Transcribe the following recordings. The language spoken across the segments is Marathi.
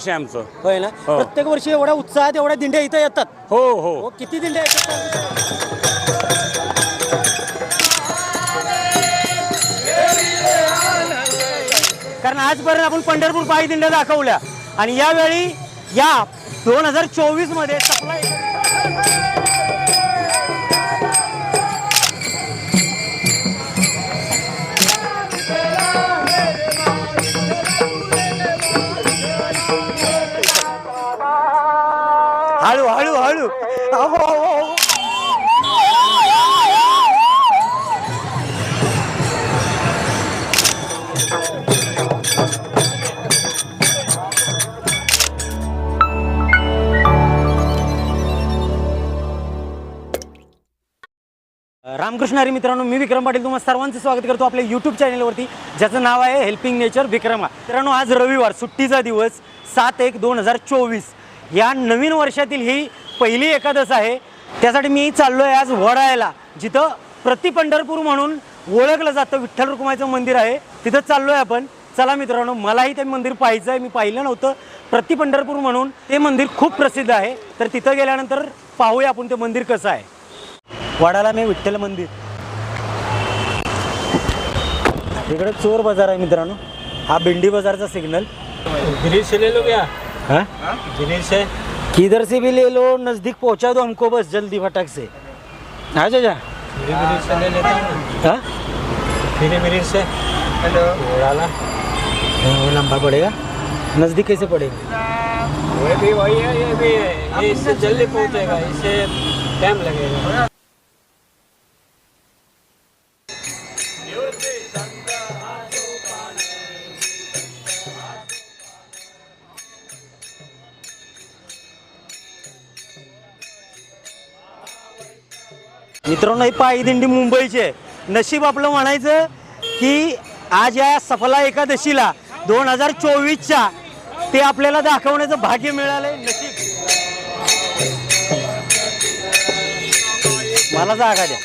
वर्ष आहे आमचं. होय ना? हो. प्रत्येक वर्षी एवढ्या उत्साहात एवढ्या दिंड्या इथं येतात. हो हो. हो किती दिंड्या येतात? कारण आजपर्यंत आपण पंढरपूर पायी दिंड्या दाखवल्या. आणि यावेळी या दोन हजार चोवीसमध्ये सप्लाय अहो, रामकृष्ण हरी मित्रांनो मी विक्रम पाटील तुम्हाला सर्वांचं स्वागत करतो आपल्या यूट्यूब चॅनलवरती ज्याचं नाव आहे हेल्पिंग नेचर विक्रमा. मित्रांनो आज रविवार सुट्टीचा दिवस सात एक दोन हजार चोवीस. या नवीन वर्षातील ही पहिली एकादश आहे. त्यासाठी मी चाललो आहे आज वडाळ्याला. जिथं प्रति पंढरपूर म्हणून ओळखलं जातं विठ्ठल रुक्माईचं मंदिर आहे. तिथं चाललो आहे आपण. चला मित्रांनो मलाही ते मंदिर पाहायचं आहे मी पाहिलं नव्हतं. प्रति पंढरपूर म्हणून ते मंदिर खूप प्रसिद्ध आहे. तर तिथं गेल्यानंतर पाहूया आपण ते मंदिर कसं आहे. वाडाला मी विठ्ठल मंदिर. इकडे चोर बाजार आहे मित्रांनो. हा भेंडी बाजारचा सिग्नल. ग्रिल से ले लो क्या हाँ? ग्रिल से किधर से भी ले लो, नज़दीक पहुँचा दो हमको बस, जल्दी फटक से। आ जा हूँ? हाँ फ्री से हेलो लंबा पड़ेगा। नज़दीक कैसे पड़ेगा? वो भी वही है, ये भी है। ये इससे जल्दी पहुँचेगा, इससे टाइम लगेगा। मित्रांनो ही पायी दिंडी मुंबईची आहे. नशीब आपलं म्हणायचं की आज या सफला एकादशीला दोन हजार चोवीसच्या ते आपल्याला दाखवण्याचं भाग्य मिळालंय. नशीब. मला जागा द्या.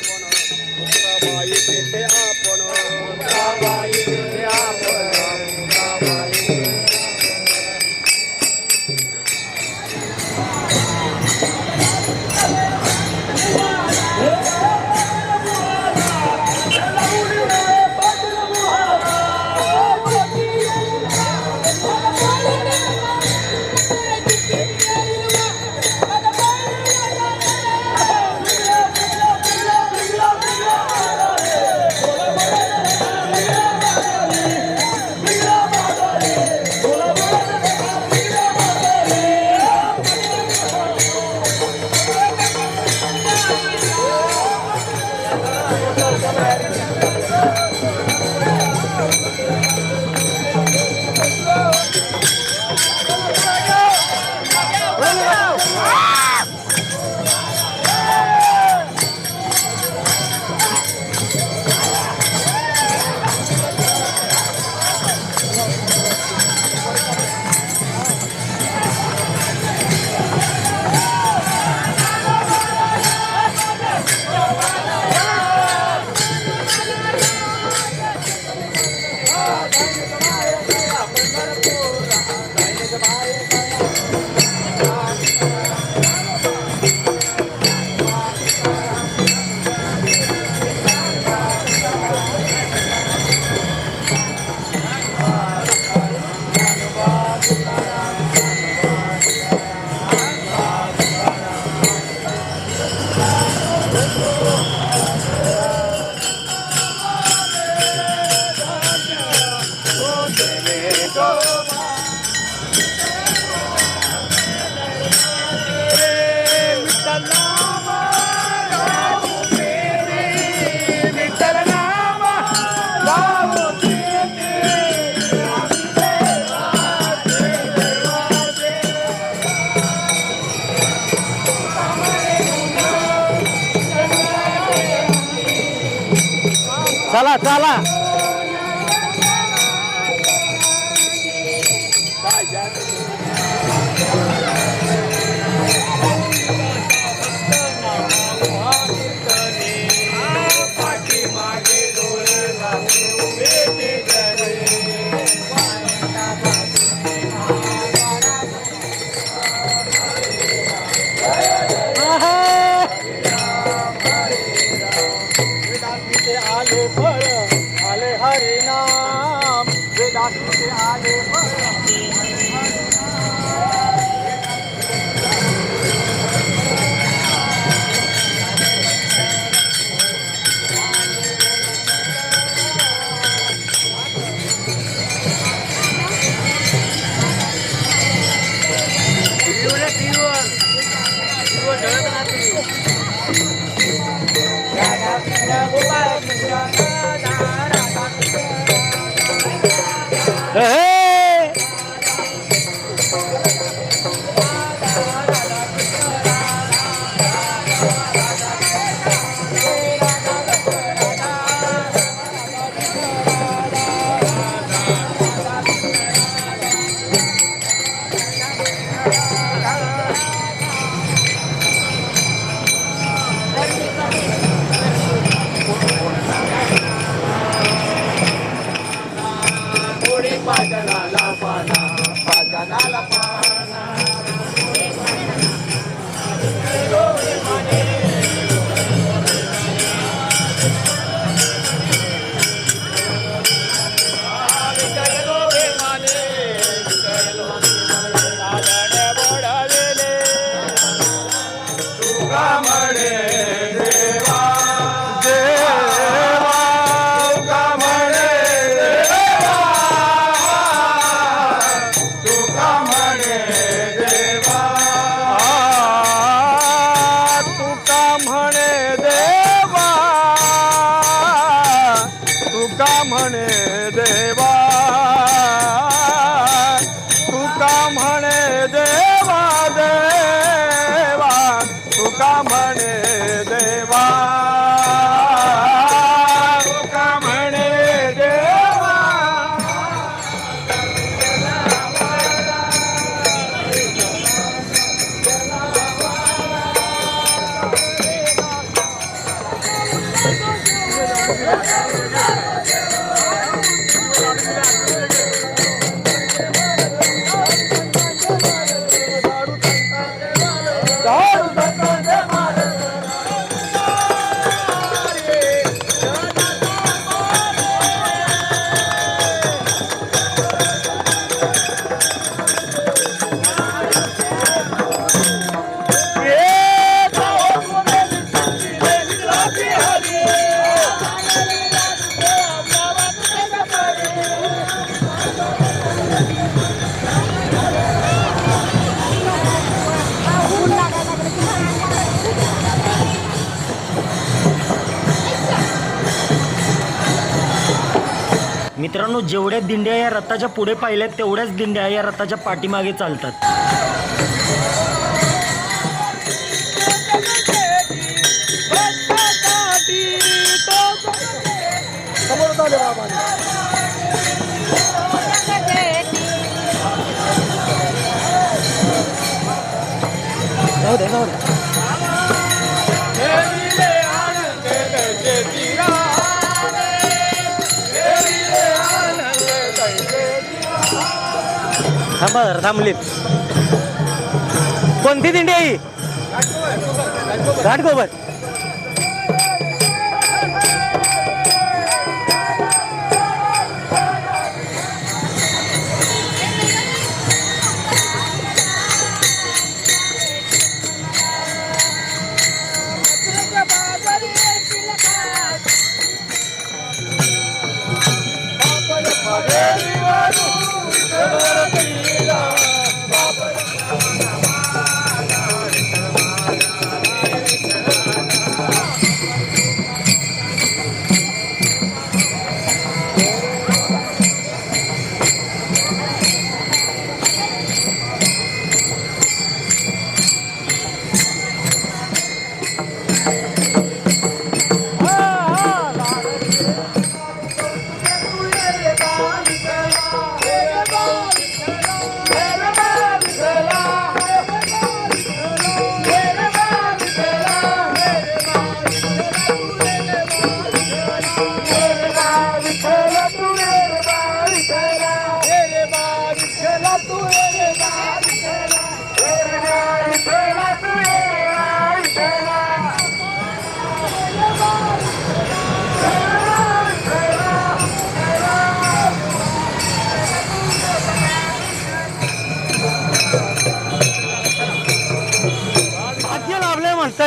झाला Hey! जेवढ्या दिंड्या या रथाच्या पुढे पाहिल्यात तेवढ्याच दिंड्या या रथाच्या पाठीमागे चालतात. जाऊ दे जाऊ दे. थांबा जरा, थांबलीत कोणती दिंडी आहे घाटकोबर Yeah.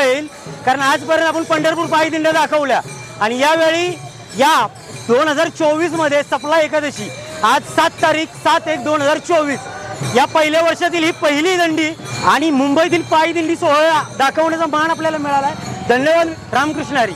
येईल. कारण आजपर्यंत आपण पंढरपूर पायी दिंड्या दाखवल्या. आणि यावेळी या दोन हजार चोवीसमध्ये सपला एकादशी. आज सात तारीख सात एक दोन हजार चोवीस. या पहिल्या वर्षातील ही पहिली दंडी आणि मुंबईतील पायी दिंडी सोहळा दाखवण्याचा मान आपल्याला मिळाला आहे धन्यवाद रामकृष्ण हरी.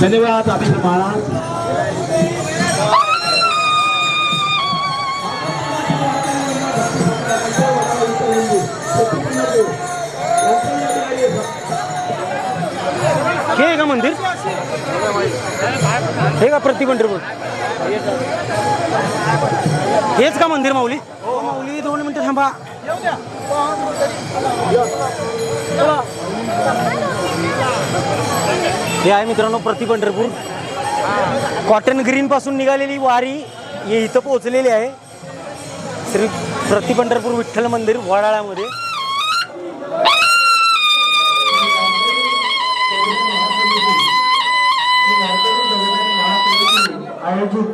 धन्यवाद अभिनव महाराज. हे का मंदिर? हे का प्रति पंढरपूर? हेच का मंदिर माऊली? हो माऊली दोन मिनिटं थांबा. हे आहे मित्रांनो प्रति पंढरपूर. कॉटन ग्रीनपासून निघालेली वारी हे इथं पोहोचलेली आहे. श्री प्रति पंढरपूर विठ्ठल मंदिर वडाळ्यामध्ये. आयोजित.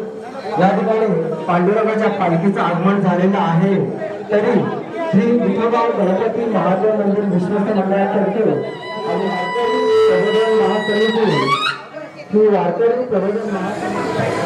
या ठिकाणी पांडुरंगाच्या पालखीचं आगमन झालेलं आहे. तरी श्री विठोबा गणपती महादेव मंदिर विश्वस्त मंडळातर्फे आणि प्रबोधन महासमिती. ही वारकरी प्रबोधन महासमिती.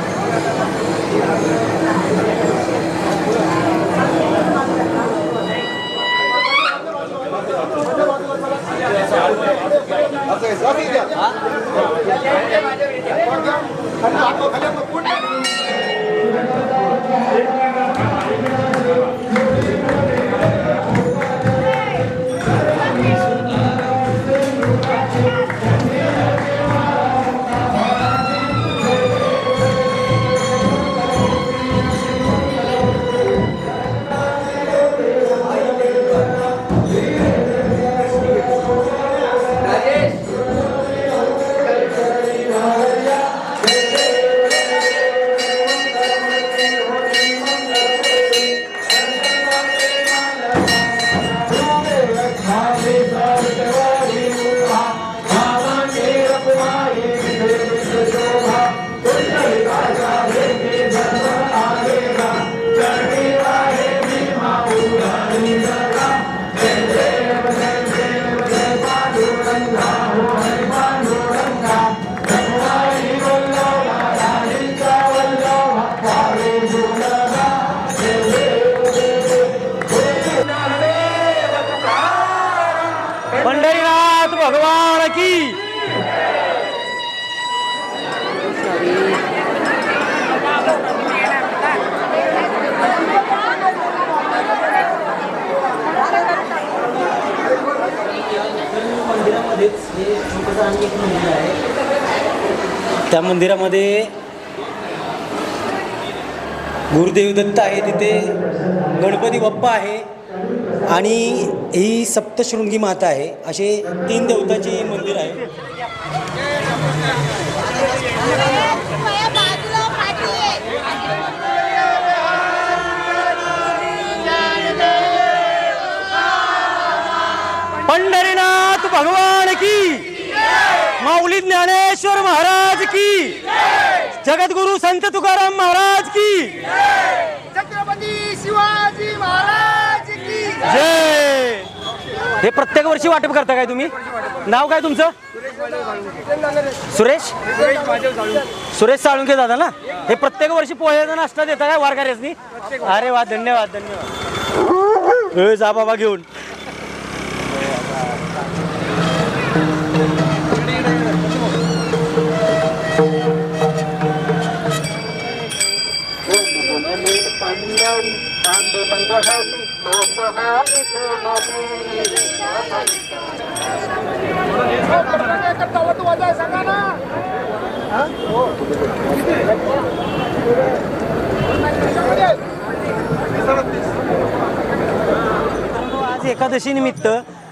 त्या मंदिरामध्ये गुरुदेव दत्त आहे तिथे गणपती बाप्पा आहे आणि ही सप्तशृंगी माता आहे. असे तीन देवताची मंदिर आहे आहे. पंढरीनाथ भगवान की! माऊली ज्ञानेश्वर महाराज की। जगद्गुरु संत तुकाराम महाराज की। छत्रपती शिवाजी महाराज की जय। हे प्रत्येक वर्षी वाटप करता काय तुम्ही? नाव काय तुमचं? सुरेश? सुरेश साळुंके दादा ना? हे प्रत्येक वर्षी पोह्याचा नाश्ता देता काय वारकऱ्यासनी? अरे वा धन्यवाद धन्यवाद. जा बाबा घेऊन. आज एकादशी निमित्त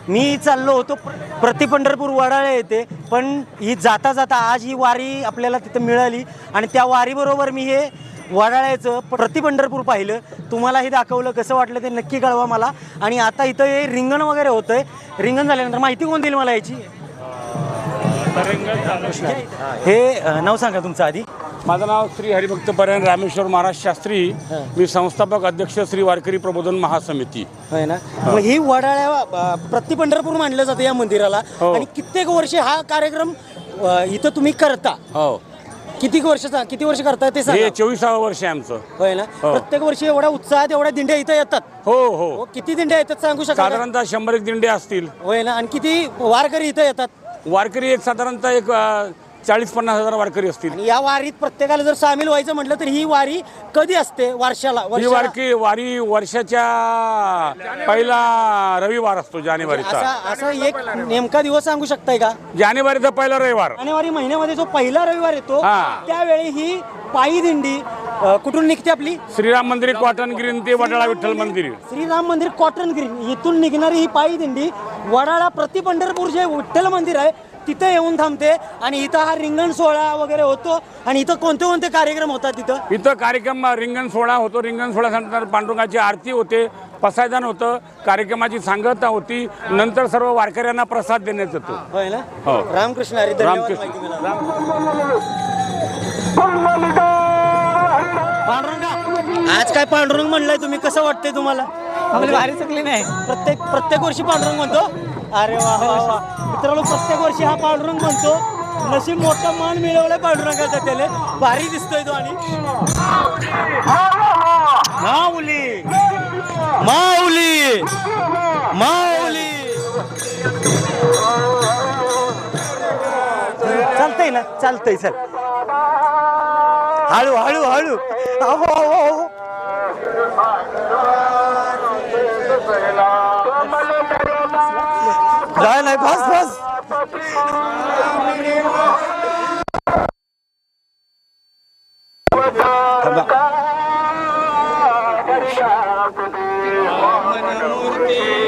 मी चाललो होतो प्रति पंढरपूर येते पण ही जाता जाता आज ही वारी आपल्याला तिथं मिळाली आणि त्या वारीबरोबर मी हे वडाळ्याचं प्रति पंढरपूर पाहिलं. तुम्हाला हे दाखवलं कसं वाटलं ते नक्की कळवा मला. आणि आता इथं हे रिंगण वगैरे होतंय. रिंगण झाल्यानंतर माहिती कोण देईल मला याची? हे नाव सांगा तुमचं आधी. माझं नाव श्री हरिभक्त परायण रामेश्वर महाराज शास्त्री. मी संस्थापक अध्यक्ष श्री वारकरी प्रबोधन महासमिती. होय ना? मग ही वडाळ्या अं, प्रति पंढरपूर मानलं जातं या मंदिराला. हो. आणि कित्येक वर्ष हा कार्यक्रम अं, इथं तुम्ही करता. हो. किती वर्ष किती वर्ष करताय ते हे सांगा चोवीसावं वर्ष आहे आमचं. होय ना? हो. प्रत्येक वर्षी एवढ्या उत्साहात एवढ्या दिंड्या इथं येतात. हो हो. हो, किती दिंड्या येतात सांगू शकाल का? साधारणतः शंभर एक दिंडे असतील. होय ना? आणि किती वारकरी इथं येतात? वारकरी एक साधारणतः एक अं, चाळीस पन्नास हजार वारकरी असतील. आणि या वारीत प्रत्येकाला जर सामील व्हायचं म्हटलं तर ही वारी कधी असते वर्षाला ही वर्षाला? वारकी वारी वर्षाच्या पहिला रविवार असतो जानेवारीचा. असा असा एक नेमका दिवस सांगू शकताय का? जानेवारीचा पहिला रविवार. जानेवारी महिन्यामध्ये जो पहिला रविवार येतो हा. त्यावेळी ही पायी दिंडी अ, कुठून निघते आपली? श्रीराम मंदिर कॉटन ग्रीन ते वडाळा विठ्ठल मंदिर श्रीराम मंदिर कॉटन ग्रीन इथून निघणारी ही पायी दिंडी वडाळा प्रति पंढरपूर जे विठ्ठल मंदिर आहे. तिथे येऊन थांबते आणि इथं हा रिंगण सोहळा वगैरे होतो आणि इथं कोणते कोणते कार्यक्रम होतात तिथं? इथं कार्यक्रम रिंगण सोहळा होतो. रिंगण सोहळ्यानंतर पांडुरंगाची आरती होते पसायदान होतं कार्यक्रमाची सांगता होती. नंतर सर्व वारकऱ्यांना प्रसाद देण्यात येतो. होय ना? हो. रामकृष्ण हरी धन्यवाद रामकृष्ण. माहिती. पांडुरंगा आज काय पांडुरंग म्हणलंय तुम्ही? कसं वाटतंय तुम्हाला? आम्हाला भारी चकली नाही. प्रत्येक प्रत्येक वर्षी पांडुरंग म्हणतो? अरे वा वा वा. मित्रांनो प्रत्येक वर्षी हा पांडुरंग म्हणतो नशीब मोठा मान मिळवलाय पांडुरंगाचा त्याला भारी दिसतोय तो आणि माऊली. माऊली. माऊली. चालतंय ना चालतंय चल. हळू हळू हळू अहो, अहो, अहो. नाही नाही बस बस थांबा.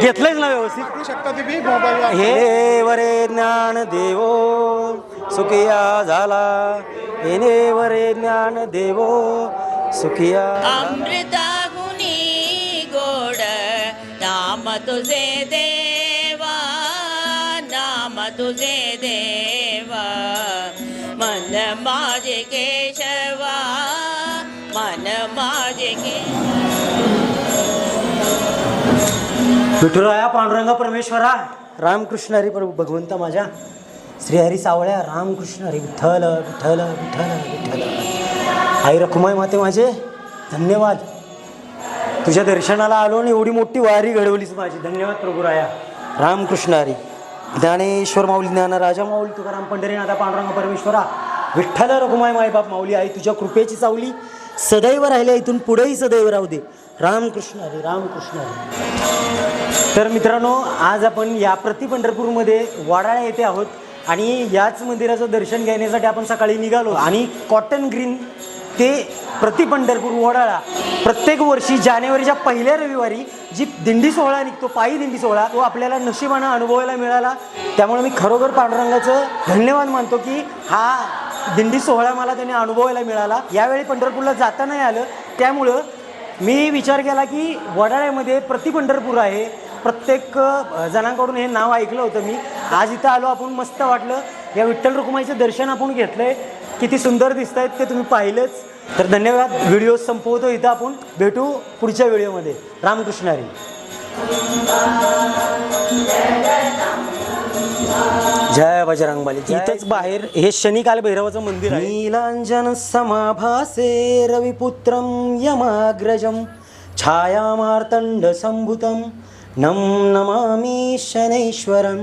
घेतलंयच ना व्यवस्थित? शकता तुम्ही? मोबाईल हे वरे ज्ञान देवो सुखिया झाला. येणे वरे ज्ञान देवो सुखिया अमृताहुनी गोड नाम तुझे देवा माझे केशवा मन माझे विठुराया पांडुरंग परमेश्वरा रामकृष्ण हरी प्रभू भगवंता माझ्या. श्रीहरी सावळ्या रामकृष्ण हरी विठ्ठल विठ्ठल विठ्ठल विठ्ठल. आई रखुमाई माते माझे धन्यवाद. तुझ्या दर्शनाला आलो आणि एवढी मोठी वारी घडवलीच माझी. धन्यवाद प्रभुराया. रामकृष्ण हरी. ज्ञानेश्वर माऊली ज्ञानराजा माऊली तुकाराम पंढरीनाथा पांडुरंग परमेश्वरा. विठ्ठल रघुमाई मायबाप माऊली आई तुझ्या कृपेची सावली. सदैव राहिल्या इथून पुढेही सदैव राहू दे. रामकृष्ण हरे रामकृष्ण हरे. तर मित्रांनो आज आपण या प्रति पंढरपूरमध्ये वाडाळा येथे आहोत आणि याच मंदिराचं दर्शन घेण्यासाठी आपण सकाळी निघालो आणि कॉटन ग्रीन ते प्रति पंढरपूर वडाळा. प्रत्येक वर्षी जानेवारीच्या पहिल्या रविवारी जी दिंडी सोहळा निघतो पायी दिंडी सोहळा तो आपल्याला नशिबानं अनुभवायला मिळाला. त्यामुळे मी खरोखर पांडुरंगाचं धन्यवाद मानतो की हा दिंडी सोहळा मला त्याने अनुभवायला मिळाला. यावेळी पंढरपूरला जाता नाही आलं. त्यामुळं मी विचार केला की वडाळ्यामध्ये प्रति पंढरपूर आहे. प्रत्येक जणांकडून हे नाव ऐकलं होतं मी. आज इथं आलो आपण मस्त वाटलं. या विठ्ठल रुक्माईचं दर्शन आपण घेतलं आहे किती सुंदर दिसत आहेत ते तुम्ही पाहिलंच. तर धन्यवाद. व्हिडिओ संपवतो इथं आपण. भेटू पुढच्या व्हिडिओमध्ये. रामकृष्णारी. जय बजरंगबली इथंच बाहेर हे शनिकाल भैरवाचं मंदिर आहे. नीलांजन समाभासे रविपुत्रं यमाग्रजं छायामार्तण्ड संभुतं नं नमामि शनैश्वरम्.